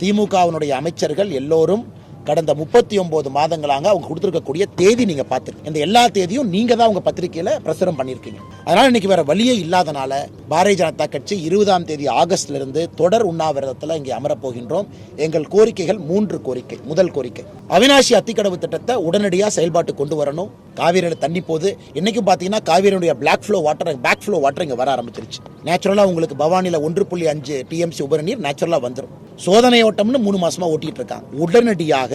திமுகவினுடைய அமைச்சர்கள் எல்லோரும் கடந்த முப்பத்தி ஒன்பது மாதங்களாக அவங்க கொடுத்துருக்கக்கூடிய தேதி நீங்க பார்த்துருக்கீங்க. இந்த எல்லா தேதியும் நீங்க தான் உங்க பத்திரிகையில பிரசுரம் பண்ணியிருக்கீங்க. அதனால இன்னைக்கு வேற வழியே இல்லாதனால பாரதிய ஜனதா கட்சி இருபதாம் தேதி ஆகஸ்ட்லேருந்து தொடர் உண்ணாவிரதத்தில் இங்கே அமரப்போகின்றோம். எங்கள் கோரிக்கைகள் மூன்று கோரிக்கை. முதல் கோரிக்கை அவினாசி அத்திக்கடவு திட்டத்தை உடனடியாக செயல்பாட்டு கொண்டு வரணும். காவிரியில் தண்ணி போகுது இன்னைக்கும் பார்த்தீங்கன்னா காவிரியுடைய block flow water back flow water இங்கே வர ஆரம்பிச்சிருச்சு. நேச்சுரலாக உங்களுக்கு பவானியில் ஒன்று புள்ளி அஞ்சு டிஎம்சி உபரிநீர் நேச்சுரலாக வந்துடும் சோதனை ஓட்டம்னு மூணு மாசமா ஓட்டிட்டு இருக்காங்க. உடனடியாக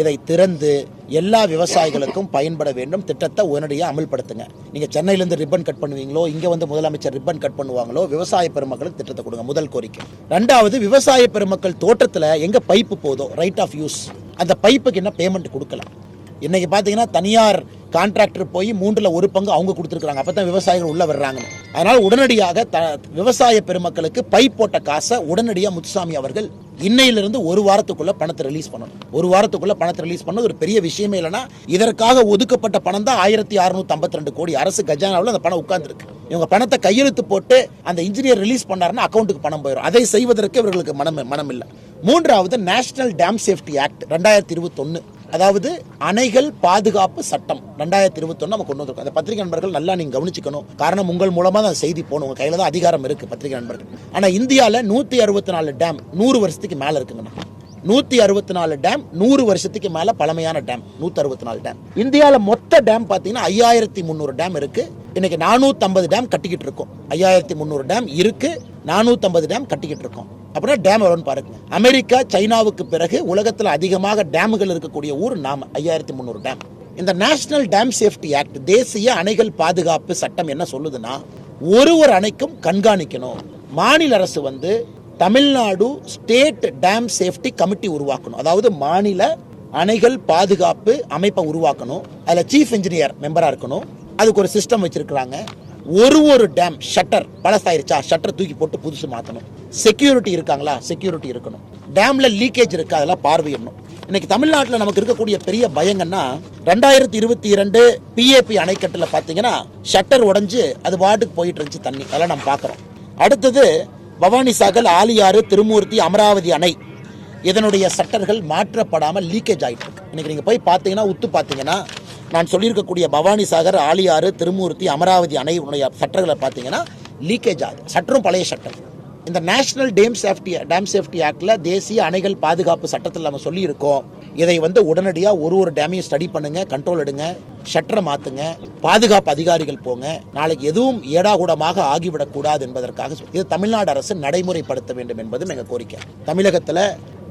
இதை திறந்து எல்லா விவசாயிகளுக்கும் பயன்பட வேண்டும். திட்டத்தை உடனடியாக அமல்படுத்துங்க. நீங்கள் சென்னையிலேருந்து ரிப்பன் கட் பண்ணுவீங்களோ இங்கே வந்து முதலமைச்சர் ரிப்பன் கட் பண்ணுவாங்களோ விவசாய பெருமக்களுக்கு திட்டத்தை கொடுங்க. முதல் கோரிக்கை. ரெண்டாவது விவசாய பெருமக்கள் தோட்டத்தில் எங்கே பைப்பு போதோ ரைட் ஆஃப் யூஸ் அந்த பைப்புக்கு என்ன பேமெண்ட் கொடுக்கலாம்? இன்றைக்கி பார்த்தீங்கன்னா தனியார் கான்ட்ராக்டர் போய் மூன்றில் ஒரு பங்கு அவங்க கொடுத்துருக்குறாங்க. அப்போ தான் விவசாயிகள் உள்ளே வர்றாங்கன்னு. அதனால் உடனடியாக த விவசாய பெருமக்களுக்கு பை போட்ட காசை உடனடியாக முத்துசாமி அவர்கள் இன்னையிலிருந்து ஒரு வாரத்துக்குள்ள பணத்தை ரிலீஸ் பண்ணணும். ஒரு வாரத்துக்குள்ள பணத்தை ரிலீஸ் பண்ண ஒரு பெரிய விஷயமே இல்லைன்னா இதற்காக ஒதுக்கப்பட்ட பணம் தான் ஆயிரத்தி அறுநூத்தி ஐம்பத்தி ரெண்டு கோடி. அரசு கஜானாவில் அந்த பணம் உட்கார்ந்துருக்கு. இவங்க பணத்தை கையெழுத்து போட்டு அந்த இன்ஜினியர் ரிலீஸ் பண்ணாருன்னா அக்கௌண்ட்டுக்கு பணம் போயிடும் அதை செய்வதற்கு இவர்களுக்கு மனம் மனம் இல்லை மூன்றாவது நேஷனல் டேம் சேஃப்டி ஆக்ட் ரெண்டாயிரத்தி இருபத்தொன்னு. அதாவது அணைகள் பாதுகாப்பு சட்டம் ரெண்டாயிரத்தி இருபத்தொன்னு நம்ம கொண்டு வந்திருக்கோம். அந்த பத்திரிகை நண்பர்கள் நல்லா நீங்க கவனிச்சுக்கணும். காரணம் உங்கள் மூலமா தான் செய்தி போகணும். உங்க கையில தான் அதிகாரம் இருக்கு பத்திரிகை நண்பர்கள். ஆனா இந்தியாவில் நூத்தி அறுபத்தி நாலு டேம் நூறு வருஷத்துக்கு மேல இருக்குங்கண்ணா. நூத்தி அறுபத்தி நாலு டேம் நூறு வருஷத்துக்கு மேல பழமையான டேம் நூத்தி அறுபத்தி நாலு டேம் இந்தியாவில் மொத்த டேம் பாத்தீங்கன்னா ஐயாயிரத்தி முந்நூறு டேம் இருக்கு. இன்னைக்கு நானூத்தி டேம் கட்டிக்கிட்டு இருக்கோம். ஐயாயிரத்தி முந்நூறு டேம் இருக்கு. நானூத்தி டேம் கட்டிக்கிட்டு இருக்கோம். அப்படின்னா டேம் எவ்வளோன்னு பாருங்க. அமெரிக்கா சைனாவுக்கு பிறகு உலகத்தில் அதிகமாக டேமுகள் இருக்கக்கூடிய ஊர் நாம் ஐயாயிரத்தி முந்நூறு டேம் இந்த நேஷனல் டேம் சேஃப்டி ஆக்ட் தேசிய அணைகள் பாதுகாப்பு சட்டம் என்ன சொல்லுதுன்னா ஒரு ஒரு அணைக்கும் கண்காணிக்கணும். மாநில அரசு வந்து Tamil Nadu state dam safety committee உருவாக்கணும். அதாவது மாநில அணைகள் பாதுகாப்பு அமைப்பை உருவாக்கணும். அதில் சீஃப் இன்ஜினியர் மெம்பராக இருக்கணும். அதுக்கு ஒரு சிஸ்டம் வச்சிருக்கிறாங்க. ஒரு ஒரு டேம் ஷட்டர் பழசாயிருச்சா? ஷட்டர் தூக்கி போட்டு புதுசு மாற்றணும் செக்யூரிட்டி இருக்காங்களா? செக்யூரிட்டி இருக்கணும். டேம்ல லீக்கேஜ் இருக்கு? அதெல்லாம் பார்வையிடணும். இன்னைக்கு தமிழ்நாட்டில் நமக்கு இருக்கக்கூடிய பெரிய பயங்கன்னா ரெண்டாயிரத்தி இருபத்தி இரண்டு பிஏபி அணைக்கட்டில் பார்த்தீங்கன்னா ஷட்டர் உடைஞ்சு அது வாட்டுக்கு போயிட்டு இருந்துச்சு தண்ணி. அதெல்லாம் நம்ம பார்க்குறோம் அடுத்தது பவானி சாகர் ஆலியாறு திருமூர்த்தி அமராவதி அணை. இதனுடைய சட்டர்கள் மாற்றப்படாமல் லீக்கேஜ் ஆயிட்டு இருக்கு. இன்னைக்கு நீங்கள் போய் பார்த்தீங்கன்னா உத்து பார்த்தீங்கன்னா நான் சொல்லியிருக்கக்கூடிய பவானி சாகர் ஆலியாறு திருமூர்த்தி அமராவதி அணை உடைய சட்டர்களை பார்த்தீங்கன்னா லீக்கேஜ் ஆகுது. சட்டரும் பழைய சட்டர் இந்த national dam safety dam safety ஆக்டில் தேசிய அணைகள் பாதுகாப்பு சட்டத்தில் நம்ம சொல்லியிருக்கோம். இதை வந்து உடனடியாக ஒரு ஒரு டேமையும் ஸ்டடி பண்ணுங்க கண்ட்ரோல் எடுங்க ஷட்டரை மாற்றுங்க பாதுகாப்பு அதிகாரிகள் போங்க. நாளைக்கு எதுவும் ஏடாகூடமாக ஆகிவிடக்கூடாது என்பதற்காக இது தமிழ்நாடு அரசு நடைமுறைப்படுத்த வேண்டும் என்பதும் எங்கள் கோரிக்கை. தமிழகத்தில்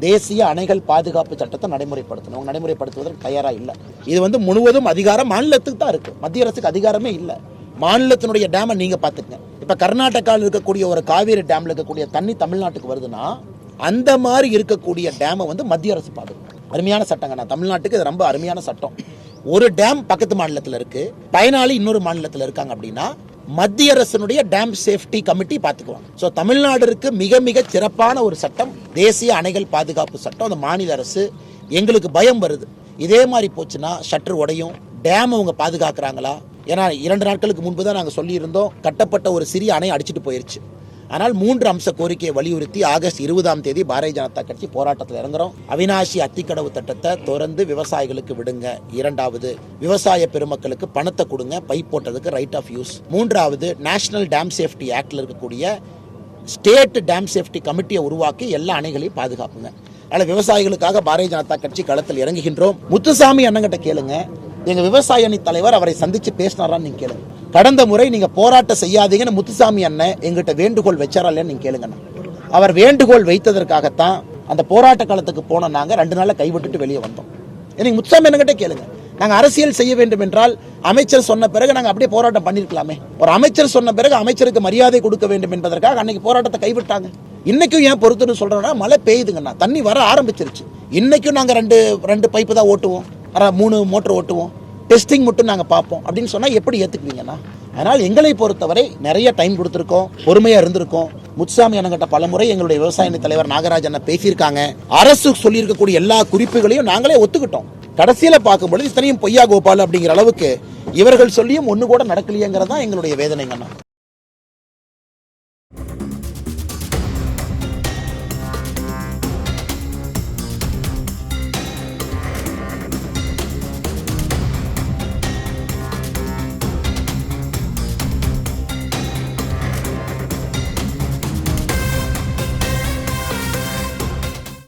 தேசிய அணைகள் பாதுகாப்பு சட்டத்தை நடைமுறைப்படுத்தணும். அவங்க நடைமுறைப்படுத்துவதற்கு தயாராக இல்லை. இது வந்து முழுவதும் அதிகாரம் மாநிலத்துக்கு தான் இருக்குது மத்திய அரசுக்கு அதிகாரமே இல்லை. மாநிலத்தினுடைய டேமை நீங்கள் பார்த்துக்கங்க இப்போ கர்நாடகாவில் இருக்கக்கூடிய ஒரு காவேரி டேமில் இருக்கக்கூடிய தண்ணி தமிழ்நாட்டுக்கு வருதுன்னா அந்த மாதிரி இருக்கக்கூடிய டேமை வந்து மத்திய அரசு பார்த்துக்கணும் அருமையான சட்டங்க நான் தமிழ்நாட்டுக்கு இது ரொம்ப அருமையான சட்டம். ஒரு டேம் பக்கத்து மாநிலத்தில் இருக்குது பயனாளி இன்னொரு மாநிலத்தில் இருக்காங்க அப்படின்னா மத்திய அரசனுடைய டேம் சேஃப்டி கமிட்டி பார்த்துக்குவாங்க ஸோ தமிழ்நாடுக்கு மிக மிக சிறப்பான ஒரு சட்டம் தேசிய அணைகள் பாதுகாப்பு சட்டம். அந்த மாநில அரசு எங்களுக்கு பயம் வருது. இதே மாதிரி போச்சுன்னா ஷட்டர் உடையும் டேம் அவங்க பாதுகாக்கிறாங்களா? ஏன்னா இரண்டு நாட்களுக்கு முன்பு தான் நாங்கள் சொல்லியிருந்தோம் கட்டப்பட்ட ஒரு சிறிய அணை அடிச்சிட்டு போயிருச்சு. ஆனால் மூன்று அம்ச கோரிக்கையை வலியுறுத்தி ஆகஸ்ட் இருபதாம் தேதி பாரதிய ஜனதா கட்சி போராட்டத்தில் இறங்குறோம். அவினாசி அத்திக்கடவு திட்டத்தை தொடர்ந்து விவசாயிகளுக்கு விடுங்க. இரண்டாவது விவசாய பெருமக்களுக்கு பணத்தை கொடுங்க. பைப் போட்டதுக்கு ரைட் ஆஃப் யூஸ் மூன்றாவது நேஷனல் டேம் சேஃப்டி ஆக்டில் இருக்கக்கூடிய ஸ்டேட் டேம் சேஃப்டி கமிட்டியை உருவாக்கி எல்லா அணைகளையும் பாதுகாப்புங்க. அதனால் விவசாயிகளுக்காக பாரதிய ஜனதா கட்சி களத்தில் இறங்குகின்றோம். முத்துசாமி அண்ணங்கிட்ட கேளுங்க. எங்கள் விவசாய அணி தலைவர் அவரை சந்தித்து பேசினாரான்னு நீங்கள் கேளுங்க. கடந்த முறை நீங்கள் போராட்டம் செய்யாதீங்கன்னு முத்துசாமி அண்ணன் எங்கிட்ட வேண்டுகோள் வச்சாரா நீங்கள் கேளுங்கண்ணா அவர் வேண்டுகோள் வைத்ததற்காகத்தான் அந்த போராட்ட காலத்துக்கு போன நாங்கள் ரெண்டு நாளில் கைவிட்டுட்டு வெளியே வந்தோம். எனக்கு முத்துசாமி அண்ணங்கிட்ட கேளுங்க. நாங்கள் அரசியல் செய்ய வேண்டும் என்றால் அமைச்சர் சொன்ன பிறகு நாங்கள் அப்படியே போராட்டம் பண்ணிருக்கலாமே. ஒரு அமைச்சர் சொன்ன பிறகு அமைச்சருக்கு மரியாதை கொடுக்க வேண்டும் என்பதற்காக அன்னைக்கு போராட்டத்தை கைவிட்டாங்க. இன்னைக்கும் ஏன் பொறுத்துன்னு சொல்றேன்னா மழை பெய்யுதுங்கண்ணா. தண்ணி வர ஆரம்பிச்சிருச்சு. இன்னைக்கும் நாங்கள் ரெண்டு ரெண்டு பைப்பு தான் ஓட்டுவோம். மூணு மோட்டர் ஓட்டுவோம். டெஸ்டிங் மட்டும் நாங்கள் பார்ப்போம். அப்படின்னு சொன்னால் எப்படி ஏத்துக்குவீங்கண்ணா அதனால் எங்களை பொறுத்தவரை நிறைய டைம் கொடுத்துருக்கோம் பொறுமையாக இருந்திருக்கோம். முத்துசாமி அண்ணங்கிட்ட பலமுறை எங்களுடைய விவசாய தலைவர் நாகராஜ் அண்ணன் பேசியிருக்காங்க. அரசு சொல்லியிருக்கக்கூடிய எல்லா குறிப்புகளையும் நாங்களே ஒத்துக்கிட்டோம். கடைசியில் பார்க்கும்பொழுது இத்தனையும் பொய்யா கோபால் அப்படிங்கிற அளவுக்கு இவர்கள் சொல்லியும் ஒன்று கூட நடக்கலையேங்கிறதா எங்களுடைய வேதனைங்கண்ணா